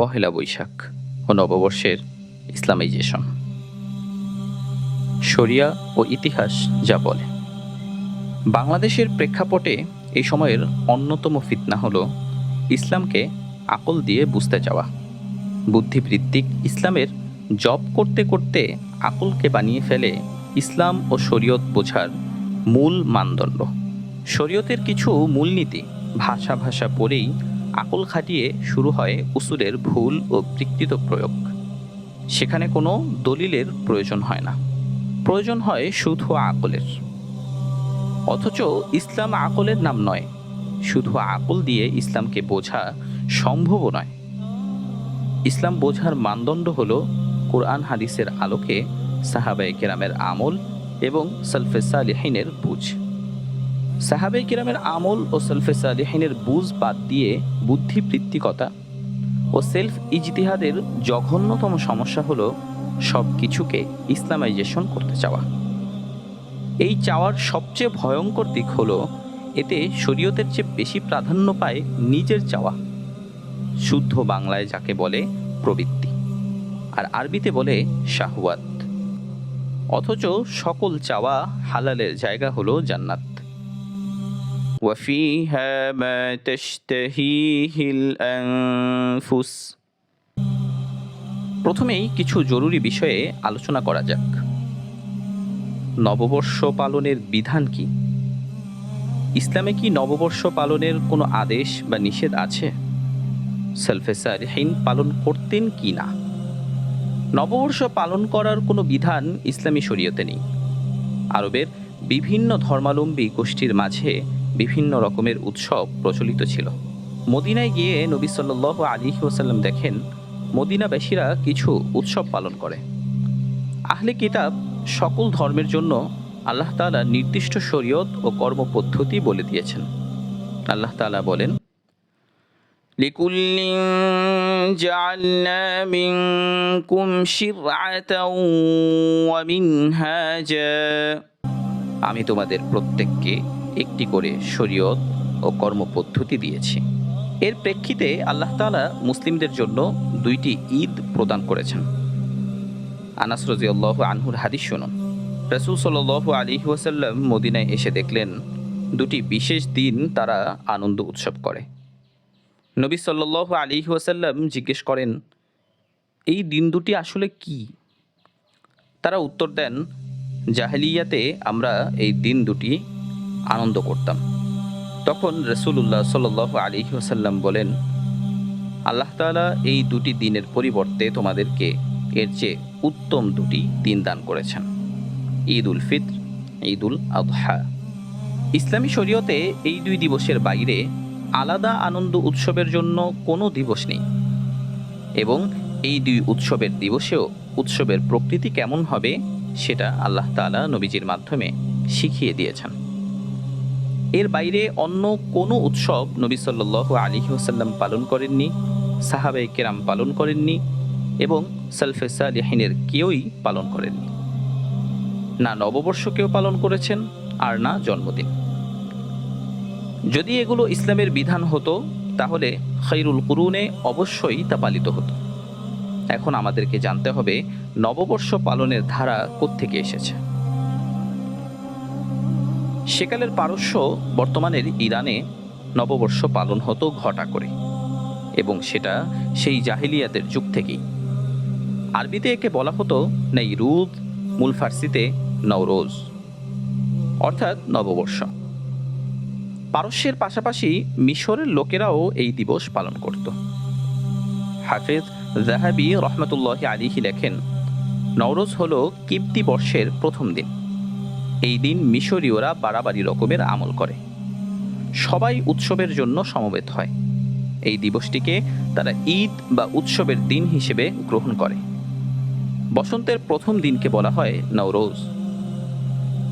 পহেলা বৈশাখ ও নববর্ষের ইসলামাইজেশন। শরিয়া ও ইতিহাস যা বলে। বাংলাদেশের প্রেক্ষাপটে এই সময়ের অন্যতম ফিতনা হল ইসলামকে আকল দিয়ে বুঝতে যাওয়া। বুদ্ধিবৃত্তিক ইসলামের জব করতে করতে আকলকে বানিয়ে ফেলে ইসলাম ও শরীয়ত বোঝার মূল মানদণ্ড। শরীয়তের কিছু মূলনীতি ভাষা ভাষা পড়েই আকল খাটিয়ে শুরু হয় উসুলের ভুল ও বিকৃত প্রয়োগ। সেখানে কোনো দলিলের প্রয়োজন হয় না। প্রয়োজন হয় শুধু আকলের। অথচ ইসলাম আকলের নাম নয়, শুধু আকল দিয়ে ইসলামকে বোঝা সম্ভবও নয়। ইসলাম বোঝার মানদণ্ড হল কোরআন হাদিসের আলোকে সাহাবাই কেরামের আমল এবং সলফে সালিহিনের বুঝ। সাহাবাই কেরামের আমল ও সলফে সালিহিনের বুঝ বাদ দিয়ে বুদ্ধিবৃত্তিকতা ও সেলফ ইজতিহাদের জঘন্যতম সমস্যা হলো সব কিছুকে ইসলামাইজেশন করতে চাওয়া। এই চাওয়ার সবচেয়ে ভয়ঙ্কর দিক হলো এতে শরীয়তের চেয়ে বেশি প্রাধান্য পায় নিজের চাওয়া। শুদ্ধ বাংলায় যাকে বলে প্রবৃত্তি, আর আরবিতে বলে শাহওয়াত। অথচ সকল চাওয়া হালালের জায়গা হলো জান্নাত। وفيها ما تشتهيه الأنفس প্রথমেই কিছু জরুরি বিষয়ে আলোচনা করা যাক নববর্ষ পালনের বিধান কি ইসলামে কি নববর্ষ পালনের কোনো আদেশ বা নিষেধ আছে সেলফেসারহীন পালন করতেন কি না নববর্ষ পালন করার কোনো বিধান ইসলামী শরীয়তে নেই আরবের বিভিন্ন ধর্মাবলম্বী গোষ্ঠীর মাঝে বিভিন্ন রকমের উৎসব প্রচলিত ছিল মদিনায় গিয়ে নবী সাল্লাহ আলী ওসাল্লাম দেখেন মদিনাবাসীরা কিছু উৎসব পালন করে আহলে কিতাব সকল ধর্মের জন্য আল্লাহ তাআলা নির্দিষ্ট শরীয়ত ও কর্মপদ্ধতি বলে দিয়েছেন আল্লাহ তাআলা বলেন لكل جعلنا منكم شرعة ومنهاجا আমি তোমাদের প্রত্যেককে একটি করে শরীয়ত ও কর্মপদ্ধতি দিয়েছি। এর প্রেক্ষিতে আল্লাহ তাআলা মুসলিমদের জন্য দুইটি ঈদ প্রদান করেছেন। আনাস রাজিয়াল্লাহ আনহুর হাদিস শুনুন। রসুল সাল্লাহ আলী ওয়াসাল্লাম মদিনায় এসে দেখলেন, দুটি বিশেষ দিন তারা আনন্দ উৎসব করে। নবী সাল্লাহ আলী ওয়াসাল্লাম জিজ্ঞেস করেন, এই দিন দুটি আসলে কি? তারা উত্তর দেন, জাহেলিয়াতে আমরা এই দিন দুটি আনন্দ করতাম। তখন রসুল্লাহ সাল্লাহ আলী ওসাল্লাম বলেন, আল্লাহ তাআলা এই দুটি দিনের পরিবর্তে তোমাদেরকে এর চেয়ে উত্তম দুটি দিন দান করেছেন। ঈদ উল ফিত্র ঈদ উল আবহা ইসলামী শরীয়তে এই দুই দিবসের বাইরে আলাদা আনন্দ উৎসবের জন্য কোনো দিবস নেই। এবং এই দুই উৎসবের দিবসেও উৎসবের প্রকৃতি কেমন হবে, সেটা আল্লাহ তাআলা নবীজির মাধ্যমে শিখিয়ে দিয়েছেন। এর বাইরে অন্য কোনো উৎসব নবী সাল্লাহ আলী ওসাল্লাম পালন করেননি সাহাবে কেরাম পালন করেননি এবং সালফে সালিহিনের কেউই পালন করেননি। না নববর্ষ কেউ পালন করেছেন আর না জন্মদিন। যদি এগুলো ইসলামের বিধান হতো, তাহলে খৈরুল কুরুনে অবশ্যই তা পালিত হতো। এখন আমাদেরকে জানতে হবে নববর্ষ পালনের ধারা কোত্থেকে এসেছে। সেকালের পারস্য বর্তমানের ইরানে নববর্ষ পালন হতো ঘটা করে। এবং সেটা সেই জাহিলিয়াতের যুগ থেকেই। আরবিতে একে বলা হতো নেইরুদ মূল ফার্সিতে নওরোজ, অর্থাৎ নববর্ষ। পারস্যের পাশাপাশি মিশরের লোকেরাও এই দিবস পালন করত। হাফেজ জাহাবি রহমতুল্লাহ আলিহি লেখেন, নওরোজ হল কিপ্তি বর্ষের প্রথম দিন। এই দিন মিশরীয়রা বাড়াবাড়ি রকমের আমল করে। সবাই উৎসবের জন্য সমবেত হয়। এই দিবসটিকে তারা ঈদ বা উৎসবের দিন হিসেবে গ্রহণ করে। বসন্তের প্রথম দিনকে বলা হয় নওরোজ।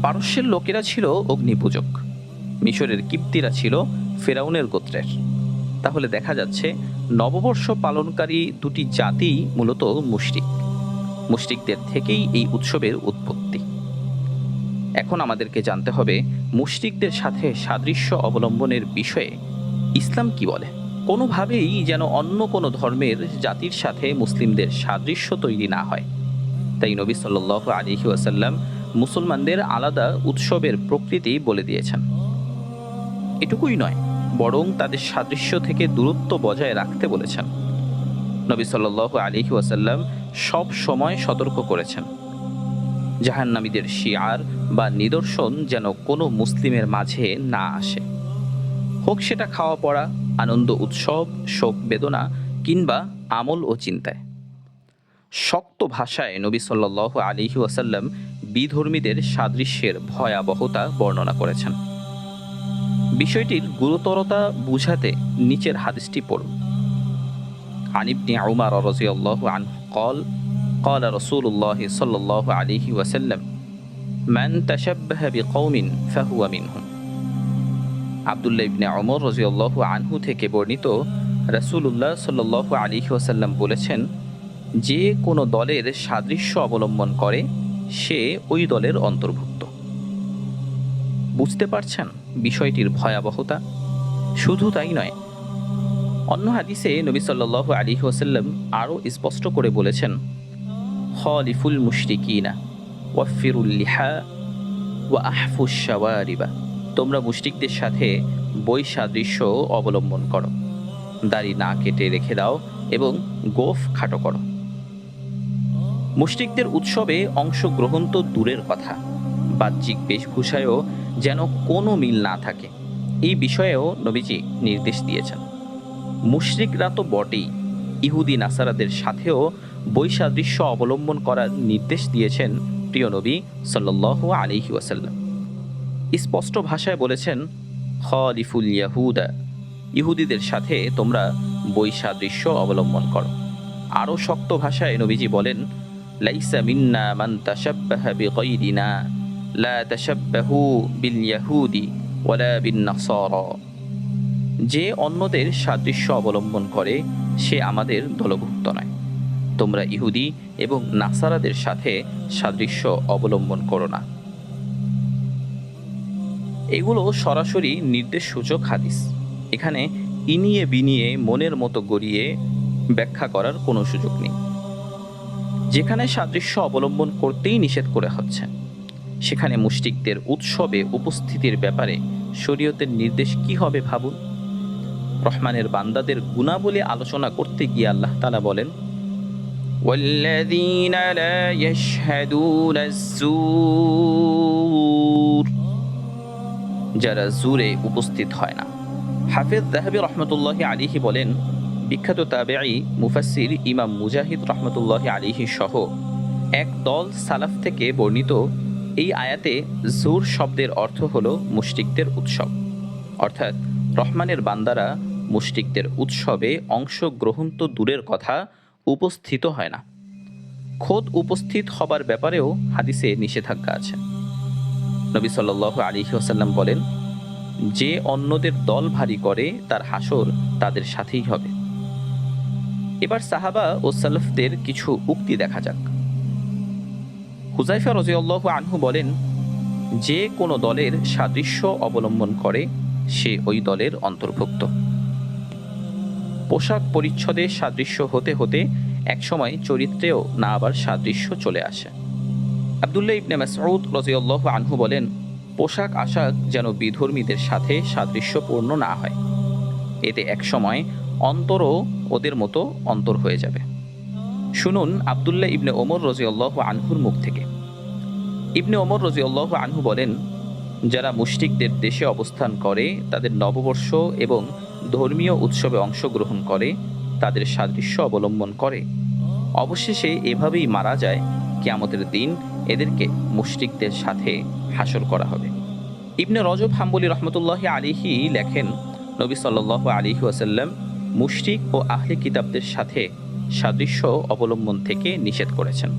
পারস্যের লোকেরা ছিল অগ্নিপূজক। মিশরের কিপ্তিরা ছিল ফেরাউনের গোত্রের। তাহলে দেখা যাচ্ছে নববর্ষ পালনকারী দুটি জাতি মূলত মুশরিক। মুশরিকদের থেকেই এই উৎসবের উৎপত্তি। এখন আমাদেরকে জানতে হবে মুশরিকদের সাথে সাদৃশ্য অবলম্বনের বিষয়ে। ইসলাম কি বলে? কোনোভাবেই যেন অন্য কোনো ধর্মের জাতির সাথে মুসলিমদের সাদৃশ্য তৈরি না হয়। তাই নবী সাল্লাহ আলিহি ওয়াসাল্লাম মুসলমানদের আলাদা উৎসবের প্রকৃতি বলে দিয়েছেন। এটুকুই নয়, বরং তাদের সাদৃশ্য থেকে দূরত্ব বজায় রাখতে বলেছেন। নবী সাল্লাহ আলিহি ওয়াসাল্লাম সব সময় সতর্ক করেছেন। জাহান্নামীদের শিয়ার বা নিদর্শন যেন কোনো মুসলিমের মাঝে না আসে। হোক সেটা খাওয়া পড়া, আনন্দ উৎসব, শোক বেদনা কিংবা আমল ও চিন্তায়। শক্ত ভাষায় নবী সাল্ল আলিহি ওয়াসাল্লাম বিধর্মীদের সাদৃশ্যের ভয়াবহতা বর্ণনা করেছেন। বিষয়টির গুরুতরতা বুঝাতে নিচের হাদিসটি পড়ুন। আনিবনি আউমার রাজিয়াল্লাহু আন কল قال رسول الله صلى الله عليه وسلم من تشبه بقوم فهو منهم আবদুল্লাহ ইবনে অমর রাজিয়াল্লাহু আনহু থেকে বর্ণিত রাসূলুল্লাহ সাল্লাল্লাহু আলাইহি ওয়াসাল্লাম বলেছেন যে কোনো দলের সাদৃশ্য অবলম্বন করে সে ওই দলের অন্তর্ভুক্ত বুঝতে পারছেন বিষয়টির ভয়াবহতা শুধু তাই নয় অন্য হাদিসে নবী সাল্লাল্লাহু আলাইহি ওয়াসাল্লাম আরও স্পষ্ট করে বলেছেন খলিফুল মুশরিকিনা ওয়াফিরুল লিহা ওয়া আহফুস শাওয়ারিবা তোমরা মুশরিকদের সাথে বৈসাদৃশ্য অবলম্বন করো। দাড়ি না কেটে রেখে দাও এবং গোফ খাটো করো। মুশরিকদের উৎসবে অংশগ্রহণ তো দূরের কথা। বাহ্যিক বেশভূষায়ও যেন কোনো মিল না থাকে। এই বিষয়েও নবীজি নির্দেশ দিয়েছেন। মুশরিকরা তো বটেই। ইহুদি, নাসারাদের সাথেও বৈসাদৃশ্য অবলম্বন করার নির্দেশ দিয়েছেন প্রিয় নবী সাল্লাহ আলিহি ওয়াসাল্লাম। স্পষ্ট ভাষায় বলেছেন, খলিফুল ইয়াহুদা, ইহুদিদের সাথে তোমরা বৈসাদৃশ্য অবলম্বন করো। আরও শক্ত ভাষায় নবীজি বলেন, লাইসা মিন্না মান তাশাব্বাহা লা তাশাব্বাহু বিল ইয়াহুদি ওয়ালা বিন নাসারা। যে অন্যদের সাদৃশ্য অবলম্বন করে, সে আমাদের দলভুক্ত নয়। তোমরা ইহুদি এবং নাসারাদের সাথে সাদৃশ্য অবলম্বন করো না। এগুলো সরাসরি নির্দেশ সূচক হাদিস। এখানে ইনিয়ে বিনিয়ে মনের মতো গড়িয়ে ব্যাখ্যা করার কোনো সুযোগ নেই। যেখানে সাদৃশ্য অবলম্বন করতেই নিষেধ করে হচ্ছে, সেখানে মুশরিকদের উৎসবে উপস্থিতির ব্যাপারে শরীয়তের নির্দেশ কি হবে ভাবুন? রহমানের বান্দাদের গুণাবলী আলোচনা করতে গিয়ে আল্লাহ তালা বলেন والذين لا يشهدون الزور যারা জুরে উপস্থিত হয় না হাফেজ জাহাবি রহমতুল্লাহ আলিহি বলেন বিখ্যাত তাবেঈ মুফাসির ইমাম মুজাহিদ রহমতুল্লাহ আলিহি সহ এক দল সালাফ থেকে বর্ণিত এই আয়াতে জুর শব্দের অর্থ হল মুশরিকদের উৎসব অর্থাৎ রহমানের বান্দারা মুশরিকদের উৎসবে অংশগ্রহণ তো দূরের কথা উপস্থিত হয় না। খোদ উপস্থিত হবার ব্যাপারেও হাদিসে নিষেধাজ্ঞা আছে। নবী সাল আলী ওসাল্লাম বলেন, যে অন্যদের দল ভারী করে, তার হাসর তাদের সাথেই হবে। এবার সাহাবা ও সালফদের কিছু উক্তি দেখা যাক। হুজাইফা রজিউল্লাহ আনহু বলেন, যে কোনো দলের সাদৃশ্য অবলম্বন করে, সে ওই দলের অন্তর্ভুক্ত। পোশাক পরিচ্ছদে সাদৃশ্য হতে হতে একসময় চরিত্রেও না আবার সাদৃশ্য চলে আসে। আবদুল্লাহ ইবনে মাসউদ রাদিয়াল্লাহু আনহু বলেন, পোশাক আশাক যেন বিধর্মীদের সাথে সাদৃশ্যপূর্ণ না হয়। এতে একসময় অন্তরও ওদের মতো অন্তর হয়ে যাবে। শুনুন আবদুল্লাহ ইবনে ওমর রজিউল্লাহ আনহুর মুখ থেকে। ইবনে ওমর রজিউল্লাহ আনহু বলেন, যারা মুশরিকদের দেশে অবস্থান করে তাদের নববর্ষ এবং ধর্মীয় উৎসবে অংশগ্রহণ করে, তাদের সাদৃশ্য অবলম্বন করে। অবশেষে এভাবেই মারা যায় কেয়ামতের দিন এদেরকে মুশরিকদের সাথে হাসর করা হবে। ইবনে রজব হাম্বলি রহমতুল্লাহ আলিহি লেখেন, নবী সাল্লাহ আলিহি ওয়াসাল্লাম মুশরিক ও আহলে কিতাবদের সাথে সাদৃশ্য অবলম্বন থেকে নিষেধ করেছেন।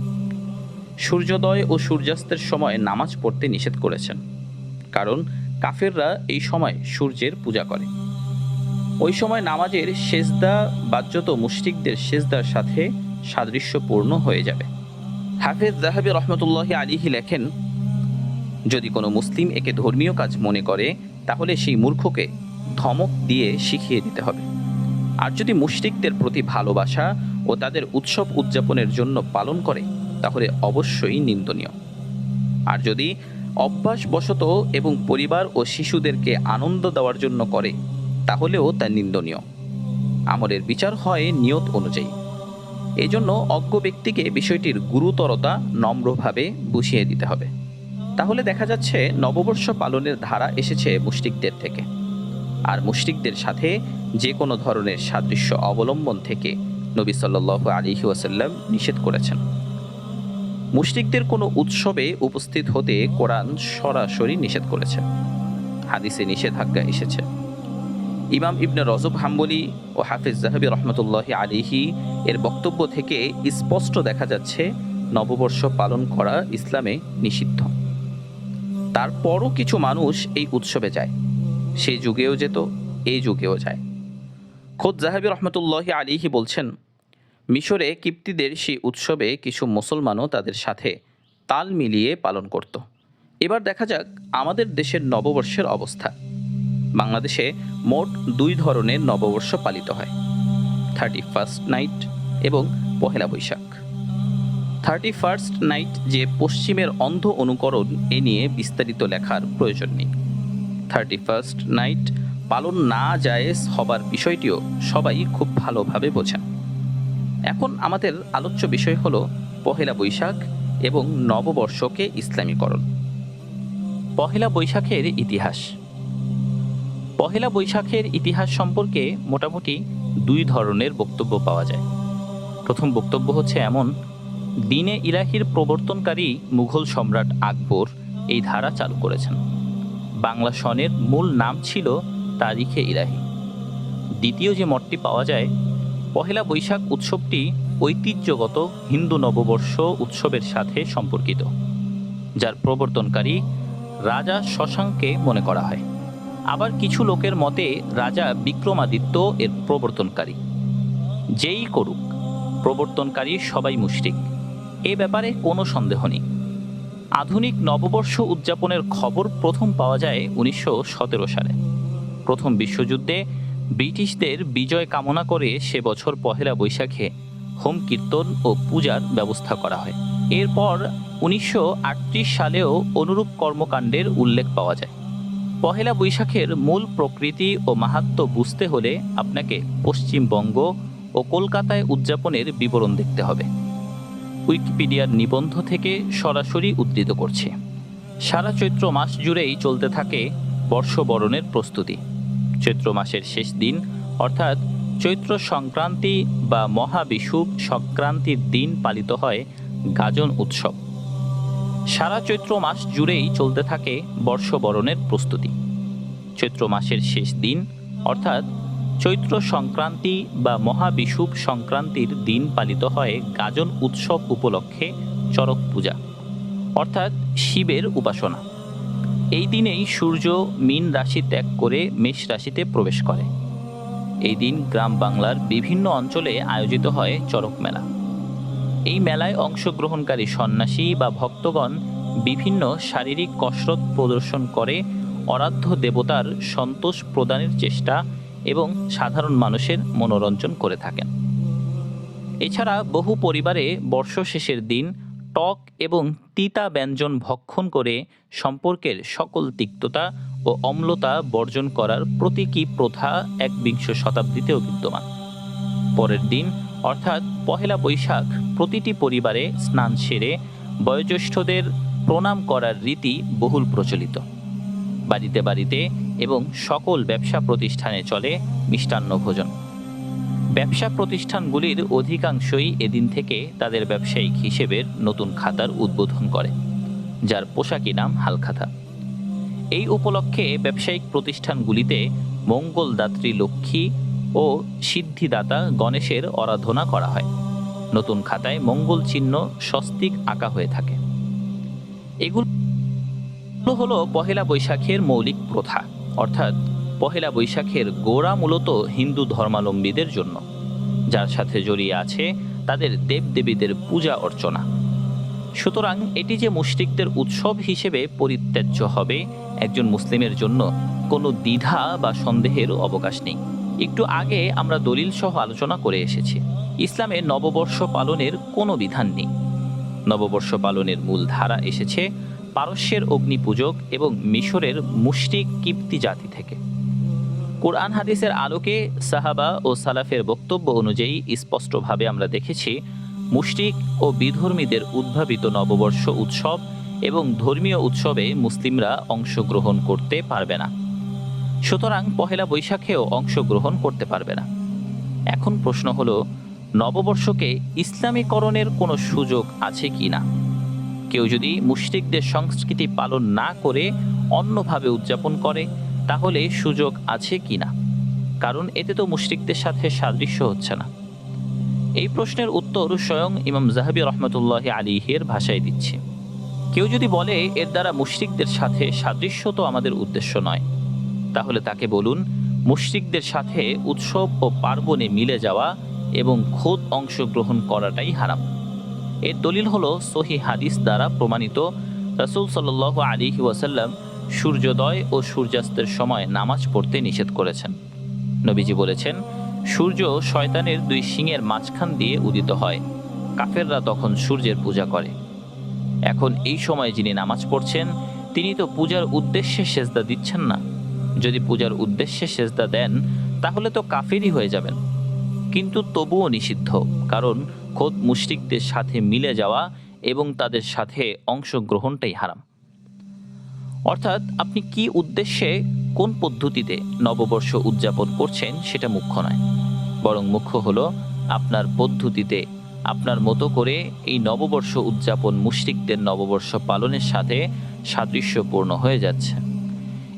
সূর্যোদয় ও সূর্যাস্তের সময় নামাজ পড়তে নিষেধ করেছেন। কারণ কাফেররা এই সময় সূর্যের পূজা করে। ওই সময় নামাজের সেজদা বাজ্যত মুশরিকদের সেজদার সাথে সাদৃশ্যপূর্ণ হয়ে যাবে। হাফেজ জাহাবি রহমতুল্লাহ আলিহি লেখেন, যদি কোনো মুসলিম একে ধর্মীয় কাজ মনে করে, তাহলে সেই মূর্খকে ধমক দিয়ে শিখিয়ে দিতে হবে। আর যদি মুশরিকদের প্রতি ভালোবাসা ও তাদের উৎসব উদযাপনের জন্য পালন করে, তাহলে অবশ্যই নিন্দনীয়। আর যদি অভ্যাসবশত এবং পরিবার ও শিশুদেরকে আনন্দ দেওয়ার জন্য করে তাহলেও তা নিন্দনীয়। আমলের বিচার হয় নিয়ত অনুযায়ী। এই জন্য অজ্ঞ ব্যক্তিকে বিষয়টির গুরুতরতা নম্রভাবে বুঝিয়ে দিতে হবে। তাহলে দেখা যাচ্ছে নববর্ষ পালনের ধারা এসেছে মুশরিকদের থেকে। আর মুশরিকদের সাথে যে কোনো ধরনের সাদৃশ্য অবলম্বন থেকে নবী সাল্লাহ আলিহি ওয়াসাল্লাম নিষেধ করেছেন। মুশরিকদের কোনো উৎসবে উপস্থিত হতে কোরআন সরাসরি নিষেধ করেছে। হাদিসে নিষেধাজ্ঞা এসেছে। ইমাম ইবনে রজব হাম্বলি ও হাফিজ জাহাবি রহমতুল্লাহ আলিহি এর বক্তব্য থেকে স্পষ্ট দেখা যাচ্ছে নববর্ষ পালন করা ইসলামে নিষিদ্ধ। তারপরও কিছু মানুষ এই উৎসবে যায়। সে যুগেও যেত এই যুগেও যায়। খোদ জাহাবি রহমতুল্লাহ আলিহি বলছেন, মিশরে কিপ্তিদের সেই উৎসবে কিছু মুসলমানও তাদের সাথে তাল মিলিয়ে পালন করত। এবার দেখা যাক আমাদের দেশের নববর্ষের অবস্থা। বাংলাদেশে মোট দুই ধরনের নববর্ষ পালিত হয় থার্টি ফার্স্ট নাইট এবং Pohela Boishakh. Thirty first night যে পশ্চিমের অন্ধ অনুকরণ এ নিয়ে বিস্তারিত লেখার প্রয়োজন নেই। থার্টি ফার্স্ট নাইট পালন না জায়েজ হবার বিষয়টিও সবাই খুব ভালোভাবে বোঝেন। এখন আমাদের আলোচ্য বিষয় হল পহেলা বৈশাখ এবং নববর্ষকে ইসলামীকরণ। পহেলা বৈশাখের ইতিহাস। পহেলা বৈশাখের ইতিহাস সম্পর্কে মোটামুটি দুই ধরনের বক্তব্য পাওয়া যায়। প্রথম বক্তব্য হচ্ছে এমন, দিনে ইলাহির প্রবর্তনকারী মুঘল সম্রাট আকবর এই ধারা চালু করেছেন। বাংলা সনের মূল নাম ছিল তারিখে ইলাহি। দ্বিতীয় যে মতটি পাওয়া যায়, পহেলা বৈশাখ উৎসবটি ঐতিহ্যগত হিন্দু নববর্ষ উৎসবের সাথে সম্পর্কিত, যার প্রবর্তনকারী রাজা শশাঙ্ককে মনে করা হয়। আবার কিছু লোকের মতে, রাজা বিক্রমাদিত্য এর প্রবর্তনকারী। যেই করুক, প্রবর্তনকারী সবাই মুশরিক এ ব্যাপারে কোনো সন্দেহ নেই। আধুনিক নববর্ষ উদযাপনের খবর প্রথম পাওয়া যায় উনিশশো সতেরো সালে। প্রথম বিশ্বযুদ্ধে ব্রিটিশদের বিজয় কামনা করে সে বছর পহেলা বৈশাখে হোম কীর্তন ও পূজার ব্যবস্থা করা হয়। এরপর উনিশশো আটত্রিশ সালেও অনুরূপ কর্মকাণ্ডের উল্লেখ পাওয়া যায়। পহেলা বৈশাখের মূল প্রকৃতি ও মাহাত্ম্য বুঝতে হলে আপনাকে পশ্চিমবঙ্গ ও কলকাতায় উদযাপনের বিবরণ দেখতে হবে। উইকিপিডিয়ার নিবন্ধ থেকে সরাসরি উদ্ধৃত করছে। সারা চৈত্র মাস জুড়েই চলতে থাকে বর্ষবরণের প্রস্তুতি। চৈত্র মাসের শেষ দিন, অর্থাৎ চৈত্র সংক্রান্তি বা মহাবিষুব সংক্রান্তির দিন পালিত হয় গাজন উৎসব। সারা চৈত্র মাস জুড়েই চলতে থাকে বর্ষবরণের প্রস্তুতি। চৈত্র মাসের শেষ দিন, অর্থাৎ চৈত্র সংক্রান্তি বা মহাবিষুব সংক্রান্তির দিন পালিত হয় গাজন উৎসব উপলক্ষে চরক পূজা, অর্থাৎ শিবের উপাসনা। এই দিনেই সূর্য মীন রাশি ত্যাগ করে মেষ রাশিতে প্রবেশ করে। এই দিন গ্রাম বাংলার বিভিন্ন অঞ্চলে আয়োজিত হয় চরক মেলা। এই মেলায় অংশগ্রহণকারী সন্ন্যাসী বা ভক্তগণ বিভিন্ন শারীরিক কসরত প্রদর্শন করে, অরাধ্য দেবতার সন্তোষ প্রদানের চেষ্টা এবং সাধারণ মানুষের মনোরঞ্জন করে থাকেন। এছাড়া বহু পরিবারে বর্ষ শেষের দিন টক এবং তিতা ব্যঞ্জন ভক্ষণ করে সম্পর্কের সকল তিক্ততা ও অম্লতা বর্জন করার প্রতীকী প্রথা একবিংশ শতাব্দীতেও বিদ্যমান। পরের দিন, অর্থাৎ পহেলা বৈশাখ প্রতিটি পরিবারে স্নান সেরে বয়োজ্যেষ্ঠদের প্রণাম করার রীতি বহুল প্রচলিত। বাড়িতে বাড়িতে এবং সকল ব্যবসা প্রতিষ্ঠানে চলে মিষ্টান্ন ভোজন। ব্যবসা প্রতিষ্ঠানগুলির অধিকাংশই এদিন থেকে তাদের ব্যবসায়িক হিসেবের নতুন খাতার উদ্বোধন করে, যার পোশাকি নাম হালখাতা। এই উপলক্ষে ব্যবসায়িক প্রতিষ্ঠানগুলিতে মঙ্গলদাত্রী লক্ষ্মী ও সিদ্ধিদাতা গণেশের আরাধনা করা হয়। নতুন খাতায় মঙ্গল চিহ্ন স্বস্তিক আঁকা হয়ে থাকে। এগুলো হলো পহেলা বৈশাখের মৌলিক প্রথা, অর্থাৎ পহেলা বৈশাখের গোড়া মূলত হিন্দু ধর্মাবলম্বীদের জন্য, যার সাথে জড়িয়ে আছে তাদের দেবদেবীদের পূজা অর্চনা। সুতরাং এটি যে মুশরিকদের উৎসব হিসেবে পরিত্যাজ্য হবে একজন মুসলিমের জন্য কোনো দ্বিধা বা সন্দেহের অবকাশ নেই। একটু আগে আমরা দলিল সহ আলোচনা করে এসেছি। ইসলামে নববর্ষ পালনের কোনো বিধান নেই। নববর্ষ পালনের মূল ধারা এসেছে পারস্যের অগ্নিপূজক এবং মিশরের মুশরিক কিপ্তি জাতি থেকে। কোরআন হাদিসের আলোকে সাহাবা ও সালাফের বক্তব্য অনুযায়ী স্পষ্টভাবে আমরা দেখেছি, মুশরিক ও বিধর্মীদের উদ্ভাবিত নববর্ষ উৎসব এবং ধর্মীয় উৎসবে মুসলিমরা অংশগ্রহণ করতে পারবে না। সুতরাং পহেলা বৈশাখেও অংশগ্রহণ করতে পারবে না। এখন প্রশ্ন হলো নববর্ষকে ইসলামীকরণের কোনো সুযোগ আছে কি না? কেউ যদি মুশরিকদের সংস্কৃতি পালন না করে অন্যভাবে উদযাপন করে, তাহলে সুযোগ আছে কি না? কারণ এতে তো মুশরিকদের সাথে সাদৃশ্য হচ্ছে না। এই প্রশ্নের উত্তর স্বয়ং ইমাম জাহাবি রহমতুল্লাহ আলিহের ভাষায় দিচ্ছে। কেউ যদি বলে এর দ্বারা মুশরিকদের সাথে সাদৃশ্য তো আমাদের উদ্দেশ্য নয়, তাহলে তাকে বলুন, মুশরিকদের সাথে উৎসব ও পার্বণে মিলে যাওয়া এবং খোদ অংশগ্রহণ করাটাই হারাম। এর দলিল হল, সহি হাদিস দ্বারা প্রমাণিত, রসুল সাল আলী ওয়াসাল্লাম সূর্যোদয় ও সূর্যাস্তের সময় নামাজ পড়তে নিষেধ করেছেন। নবীজি বলেছেন, সূর্য শয়তানের দুই শিঙের মাঝখান দিয়ে উদিত হয়। কাফেররা তখন সূর্যের পূজা করে। এখন এই সময় যিনি নামাজ পড়ছেন, তিনি তো পূজার উদ্দেশ্যে সেজদা দিচ্ছেন না। যদি পূজার উদ্দেশ্যে সেজদা দেন, তাহলে তো কাফেরই হয়ে যাবেন। কিন্তু তবুও নিষিদ্ধ, কারণ খোদ মুশরিকদের সাথে মিলে যাওয়া এবং তাদের সাথে অংশগ্রহণটাই হারাম। অর্থাৎ আপনি কি উদ্দেশ্যে কোন পদ্ধতিতে নববর্ষ উদযাপন করছেন সেটা মুখ্য নয়, বরং মুখ্য হলো আপনার পদ্ধতিতে আপনার মতো করে এই নববর্ষ উদযাপন মুশরিকদের নববর্ষ পালনের সাথে সাদৃশ্যপূর্ণ হয়ে যাচ্ছে।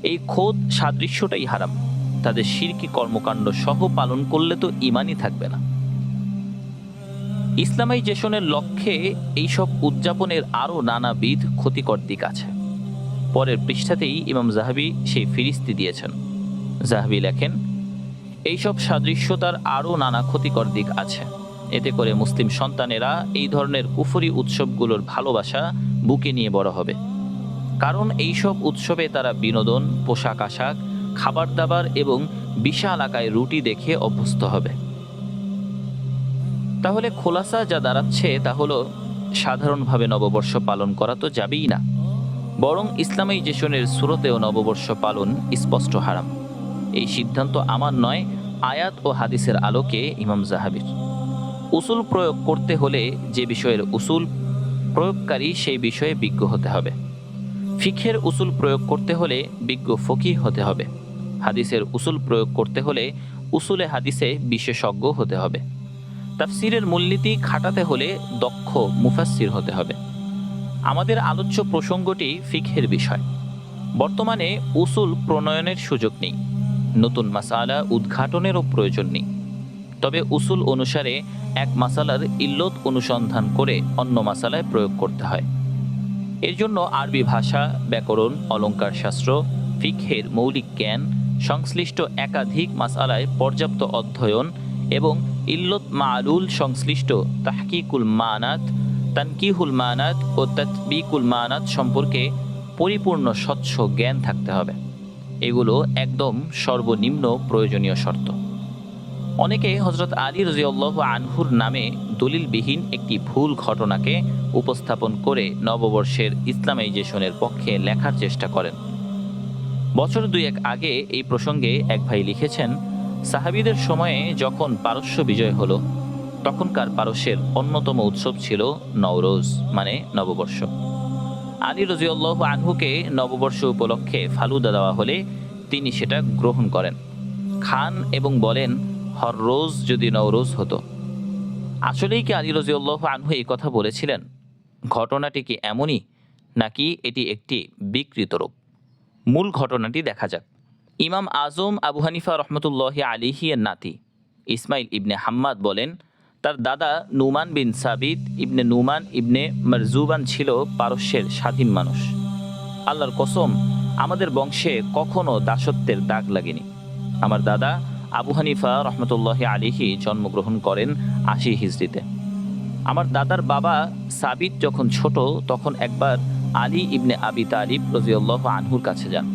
এই খোদ সাদৃশ্যটাই হারাম। তাদের শিরকি কর্মকাণ্ড সহ পালন করলে তো ইমানই থাকবে না। ইসলামাইজেশনের লক্ষ্যে এইসব উদযাপনের আরও নানাবিধ ক্ষতিকর দিক আছে। পরের পৃষ্ঠাতেই ইমাম জাহাবি সেই ফিরিস্তি দিয়েছেন। জাহাবি লেখেন, এইসব সাদৃশ্যতার আরও নানা ক্ষতিকর দিক আছে। এতে করে মুসলিম সন্তানেরা এই ধরনের কুফরি উৎসবগুলোর ভালোবাসা বুকে নিয়ে বড় হবে। কারণ এইসব উৎসবে তারা বিনোদন পোশাক আশাক খাবার দাবার এবং বিশাল আকায় রুটি দেখে অভ্যস্ত হবে। তাহলে খোলাসা যা দাঁড়াচ্ছে তা হলো সাধারণভাবে নববর্ষ পালন করা তো যাবেই না। বরং ইসলামাইজেশনের সুরতেও নববর্ষ পালন স্পষ্ট হারাম। এই সিদ্ধান্ত আমার নয়, আয়াত ও হাদিসের আলোকে ইমাম জাহাবির। উসুল প্রয়োগ করতে হলে যে বিষয়ের উসুল প্রয়োগকারী সেই বিষয়ে বিজ্ঞ হতে হবে। ফিখের উসুল প্রয়োগ করতে হলে বিজ্ঞ ফকি হতে হবে। হাদিসের উসুল প্রয়োগ করতে হলে উসুলে হাদিসে বিশেষজ্ঞ হতে হবে। তাফসিরের মূলনীতি খাটাতে হলে দক্ষ মুফাসসির হতে হবে। আমাদের আলোচ্য প্রসঙ্গটি ফিকহের বিষয়। বর্তমানে উসুল প্রণয়নের সুযোগ নেই। নতুন মাসালা উদ্ঘাটনেরও প্রয়োজন নেই। তবে উসুল অনুসারে এক মাসালার ইল্লত অনুসন্ধান করে অন্য মাসালায় প্রয়োগ করতে হয়। এর জন্য আরবি ভাষা, ব্যাকরণ অলঙ্কার শাস্ত্র ফিকহের মৌলিক জ্ঞান সংশ্লিষ্ট একাধিক মাসালায় পর্যাপ্ত অধ্যয়ন এবং ইল্লত মালুল সংশ্লিষ্ট তাহকিকুল মানাত, তানকিহুল মানাত ও তৎবিকুল মানাত সম্পর্কে পরিপূর্ণ স্বচ্ছ জ্ঞান থাকতে হবে। এগুলো একদম সর্বনিম্ন প্রয়োজনীয় শর্ত। অনেকে হজরত আলী রাজিউল্লাহ আনহুর নামে দলিলবিহীন একটি ভুল ঘটনাকে উপস্থাপন করে নববর্ষের ইসলামাইজেশনের পক্ষে লেখার চেষ্টা করেন। বছর দুয়েক আগে এই প্রসঙ্গে এক ভাই লিখেছেন, সাহাবিদের সময়ে যখন পারস্য বিজয় হলো, তখনকার পারস্যের অন্যতম উৎসব ছিল নওরোজ মানে নববর্ষ। আলী রজিউল্লাহ আনহুকে নববর্ষ উপলক্ষে ফালুদা দেওয়া হলে তিনি সেটা গ্রহণ করেন। খান এবং বলেন, হর রোজ যদি নওরোজ হতো। আসলেই কি আলী রজিউল্লাহ আনহু এই কথা বলেছিলেন? ঘটনাটি কি এমনই, নাকি এটি একটি বিকৃত রূপ? মূল ঘটনাটি দেখা যাক। ইমাম আজম আবু হানিফা রহমতুল্লাহ আলিহি এর নাতি ইসমাইল ইবনে হাম্মাদ বলেন, তার দাদা নুমান বিন সাবিত ইবনে নুমান ইবনে মারজুবান ছিল পারস্যের স্বাধীন মানুষ। আল্লাহর কসম, আমাদের বংশে কখনো দাসত্বের দাগ লাগেনি। আমার দাদা আবু হানিফা রহমতুল্লাহ আলিহি জন্মগ্রহণ করেন আশি হিজড়িতে। আমার দাদার বাবা সাবিত যখন ছোট, তখন একবার আলী ইবনে আবি তালিব রজিউল্লাহ আনহুর কাছে যান।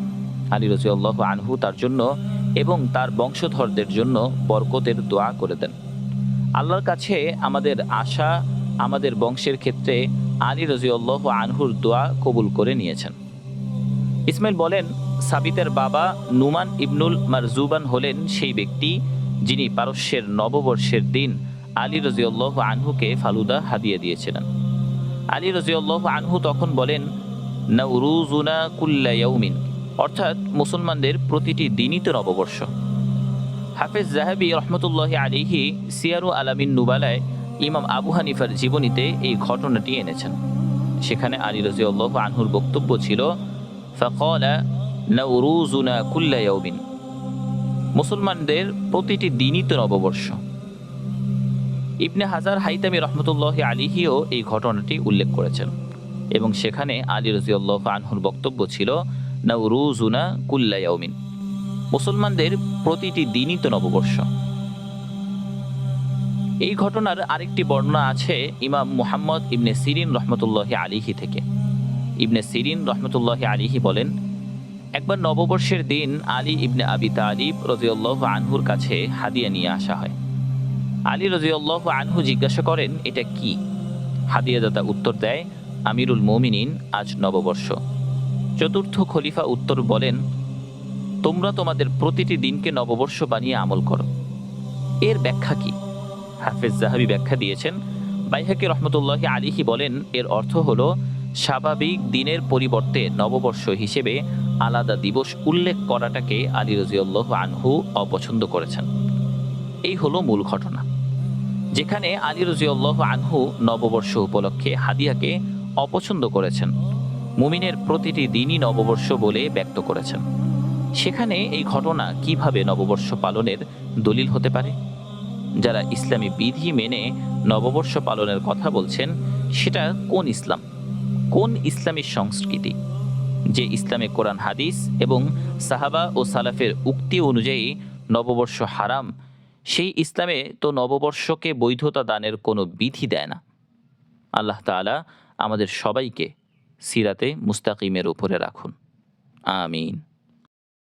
আলী রজিউল্লাহ আনহু তার জন্য এবং তার বংশধরদের জন্য বরকতের দোয়া করে দেন। আল্লাহর কাছে আমাদের আশা, আমাদের বংশের ক্ষেত্রে আলী রাজিউল্লাহ আনহুর দোয়া কবুল করে নিয়েছেন। ইসমাইল বলেন, সাবিতের বাবা নুমান ইবনুল মারজুবান হলেন সেই ব্যক্তি যিনি পারস্যের নববর্ষের দিন আলী রাজিউল্লাহ আনহুকে ফালুদা হাদিয়ে দিয়েছিলেন। আলী রাজিউল্লাহ আনহু তখন বলেন নাউরুজুনা কুল্লা ইয়াউমিন। অর্থাৎ মুসলমানদের প্রতিটি দিনই তো নববর্ষ। হাফেজ জাহাবি রহমতুল্লাহ আলিহি সিয়ারু আলামিন নুবালায় ইমাম আবু হানিফার জীবনীতে এই ঘটনাটি এনেছেন। সেখানে আলী রাজিউল্লাহ আনহুর বক্তব্য ছিল, ফকলা নাউরুজুনা কুল্লা ইয়াউমিন। মুসলমানদের প্রতিটি দিনই তো নববর্ষ। ইবনে হাজার হাইতামি রহমতুল্লাহ আলিহিও এই ঘটনাটি উল্লেখ করেছেন। এবং সেখানে আলী রাজিউল্লাহ আনহুর বক্তব্য ছিল নাউরুজুনা কুল্লা ইয়াউমিন। মুসলমানদের প্রতিটি দিনই তো নববর্ষ। এই ঘটনার আরেকটি বর্ণনা আছে ইমাম মুহাম্মদ ইবনে সিরিন রহমতুল্লাহ আলিহি থেকে। ইবনে সিরিন রহমতুল্লাহ আলিহি বলেন, একবার নববর্ষের দিন আলী ইবনে আবি তালিব রজিউল্লাহ আনহুর কাছে হাদিয়া নিয়ে আসা হয়। আলী রজিউল্লাহ আনহু জিজ্ঞাসা করেন, এটা কি? হাদিয়াদাতা উত্তর দেয়, আমিরুল মোমিনিন, আজ নববর্ষ। চতুর্থ খলিফা উত্তর বলেন, তোমরা তোমাদের প্রতিটি দিনকে নববর্ষ বানিয়ে আমল করো। এর ব্যাখ্যা কি? হাফেজ জাহাবি ব্যাখ্যা দিয়েছেন, বাইহাকি রহমতুল্লাহ আলিহি বলেন, এর অর্থ হলো স্বাভাবিক দিনের পরিবর্তে নববর্ষ হিসেবে আলাদা দিবস উল্লেখ করাটাকে আলী রাজিউল্লাহ আনহু অপছন্দ করেছেন। এই হলো মূল ঘটনা। যেখানে আলী রাজিউল্লাহ আনহু নববর্ষ উপলক্ষে হাদিয়াকে অপছন্দ করেছেন। মুমিনের প্রতিটি দিনই নববর্ষ বলে ব্যক্ত করেছেন। সেখানে এই ঘটনা কীভাবে নববর্ষ পালনের দলিল হতে পারে? যারা ইসলামী বিধি মেনে নববর্ষ পালনের কথা বলছেন, সেটা কোন ইসলাম? কোন ইসলামী সংস্কৃতি? যে ইসলামে কোরআন হাদিস এবং সাহাবা ও সালাফের উক্তি অনুযায়ী নববর্ষ হারাম সেই ইসলামে তো নববর্ষকে বৈধতা দানের কোনো বিধি দেয় না। আল্লাহ তালা আমাদের সবাইকে সিরাতে মুস্তাকিমের উপরে রাখুন। আমিন।